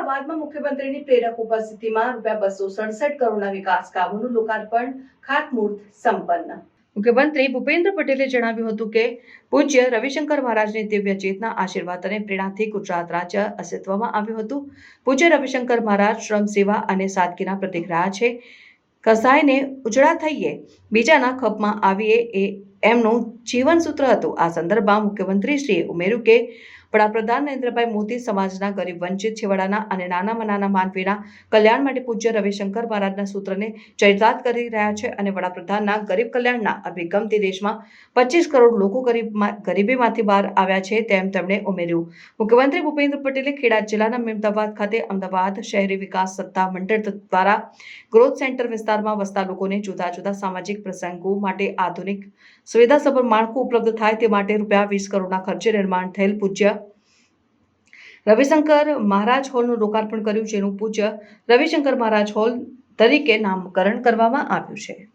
અમદાવાદમાં મુખ્યમંત્રીની પ્રેરક ઉપસ્થિતિમાં રૂપિયા બસો સડસઠ કરોડના વિકાસ કામોનું લોકાર્પણ ખાતમુહૂર્ત સંપન્ન. મુખ્યમંત્રી ભૂપેન્દ્ર પટેલે જણાવ્યું હતું કે, પૂજ્ય રવિશંકર મહારાજની દિવ્ય ચેતના આશીર્વાદ અને પ્રેરણાથી ગુજરાત રાજ્ય અસ્તિત્વમાં આવ્યું હતું. પૂજ્ય રવિશંકર મહારાજ શ્રમ સેવા અને સાદગીના પ્રતિક રહ્યા છે. કસાયને ઉજળા થઈએ, બીજાના ખપમાં આવીએ એ એમનું જીવન સૂત્ર હતું. આ સંદર્ભમાં મુખ્યમંત્રીશ્રીએ ઉમેર્યું કે, વડાપ્રધાન નરેન્દ્રભાઈ મોદી સમાજના ગરીબ, વંચિત છેવાડાના અને નાનામાં નાના માનવીના કલ્યાણ માટે પૂજ્ય રવિશંકર મહારાજના સૂત્રને ચરિતાર્થ કરી રહ્યા છે અને વડાપ્રધાનના ગરીબ કલ્યાણના અભિગમથી દેશમાં પચીસ કરોડ લોકો ગરીબમાં, ગરીબીમાંથી બહાર આવ્યા છે તેમ તેમણે ઉમેર્યું. મુખ્યમંત્રી ભૂપેન્દ્ર પટેલે ખેડા જિલ્લાના મહેમદાવાદ ખાતે અમદાવાદ શહેરી વિકાસ સત્તા મંડળ દ્વારા ગ્રોથ સેન્ટર વિસ્તારમાં વસતા લોકોને જુદા જુદા સામાજિક પ્રસંગો માટે આધુનિક સુવિધાસભર માળખું ઉપલબ્ધ થાય તે માટે રૂપિયા વીસ કરોડના ખર્ચે નિર્માણ થયેલ પૂજ્ય રવિશંકર મહારાજ હોલનું લોકાર્પણ કર્યું, જેનું પૂજ્ય રવિશંકર મહારાજ હોલ તરીકે નામકરણ કરવામાં આવ્યું છે.